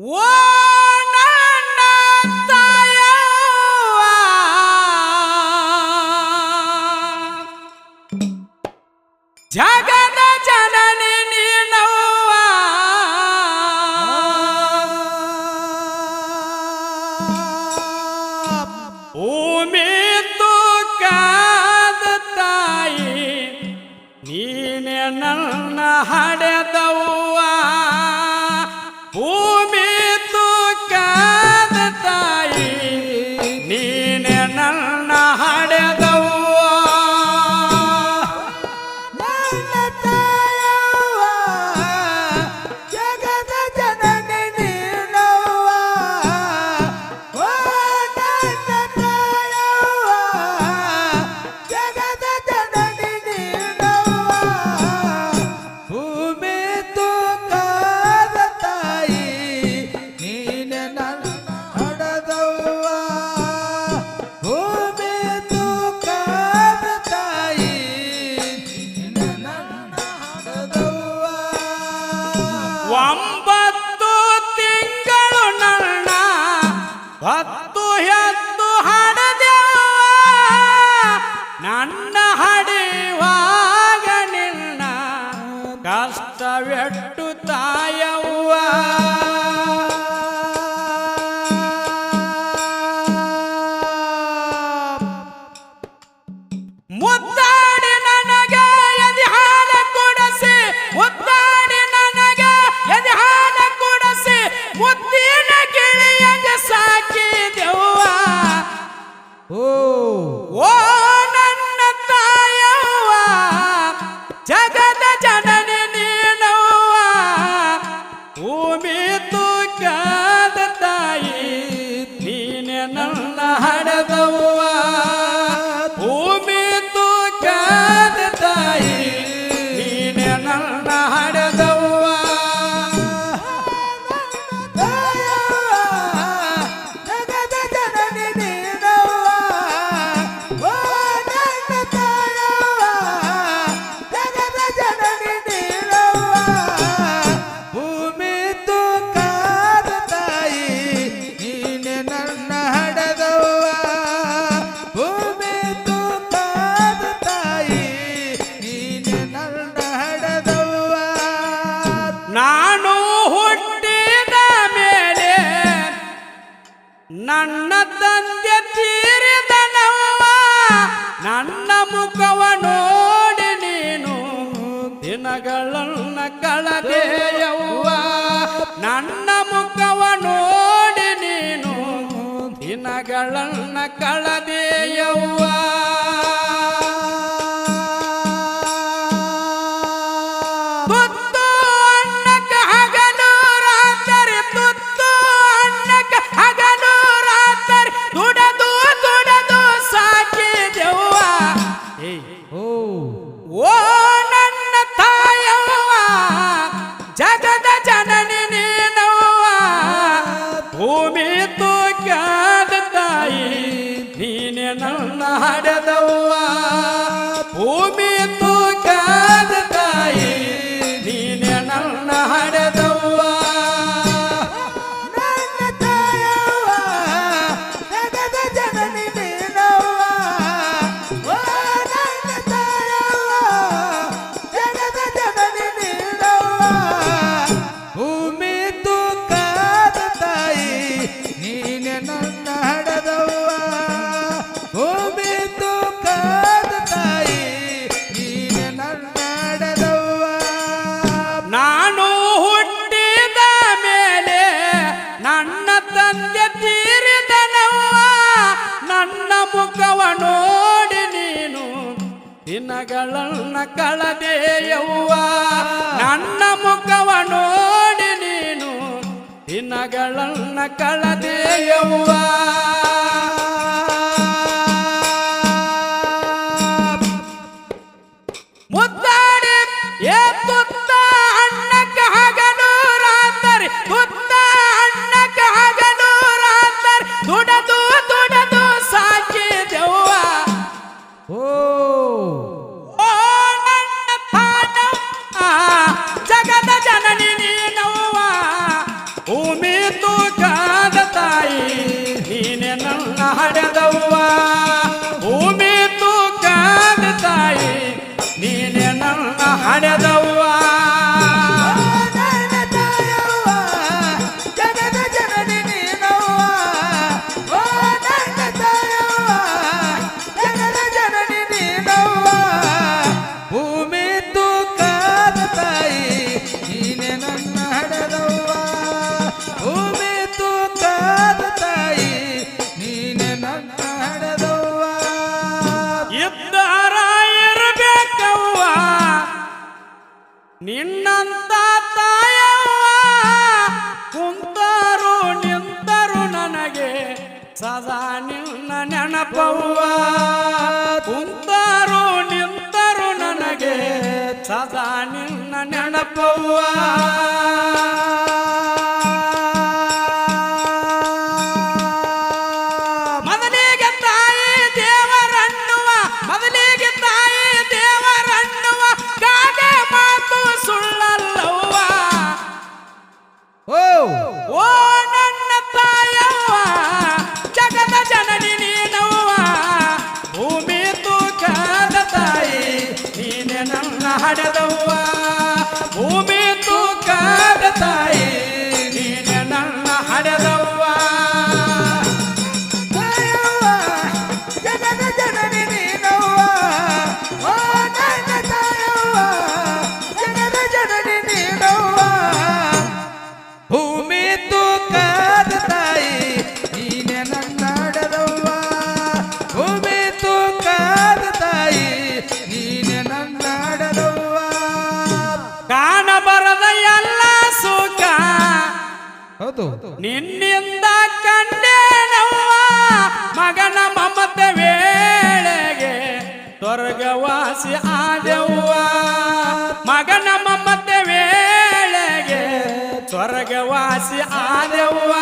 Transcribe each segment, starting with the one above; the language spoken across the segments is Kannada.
ಓ ನನ್ನ ತಾಯವ್ವ. ಜಗದ ಜನನಿ ನೀನವ್ವ. ಭೂಮಿ ತೂಕಾದ ತಾಯಿ ನೀನೆ ನನ್ನ ನನ್ನ ತಂದೆ ತೀರಿದನವ್ವ, ನನ್ನ ಮುಖವ ನೋಡಿ ನೀನು ದಿನಗಳನ್ನ ಕಳದೆಯವ್ವ. ನನ್ನ ಮುಖವ ನೋಡಿ ನೀನು ದಿನಗಳನ್ನ ಕಳದೆಯವ್ವ. ছাড়ে দাও ನೋಡಿ ನೀನು ದಿನಗಳನ್ನ ಕಳದೆಯವ್ವ ನನ್ನ ಮುಖವ ನೋಡಿ ನೀನು ದಿನಗಳನ್ನ ಕಳದೆಯವ್ವ O ಸದಾ ನಿನ್ನ ನೆನಪವ್ವ. ಕುಂತರು ನಿಂತರು ನನಗೆ ಸದಾ ನಿನ್ನ ನೆನಪವ್ವ. ಹೌದು. ನಿನ್ನಿಂದ ಕಂಡೇನವ್ವ ಮಗನ ಮಮತೆ ವೇಳೆಗೆ. ಸ್ವರ್ಗವಾಸಿ ಆದೆವ್ವ ಮಗನ ಮಮತೆ ವೇಳೆಗೆ. ಸ್ವರ್ಗವಾಸಿ ಆದೆವ್ವ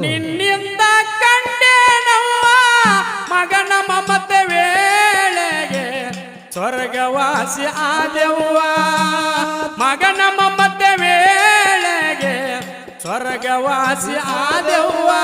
ನಿನ್ನಿಂದ ಕಂಡೇನವ್ವ ಮಗನ ಮಮತೆ ವೇಳೆಗೆ ಸ್ವರ್ಗವಾಸಿ ಆದೆವ್ವ. ಮಗನ ಮಮತೆ ವೇಳೆಗೆ ಸ್ವರ್ಗವಾಸಿ ಆದೆವ್ವಾ.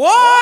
ও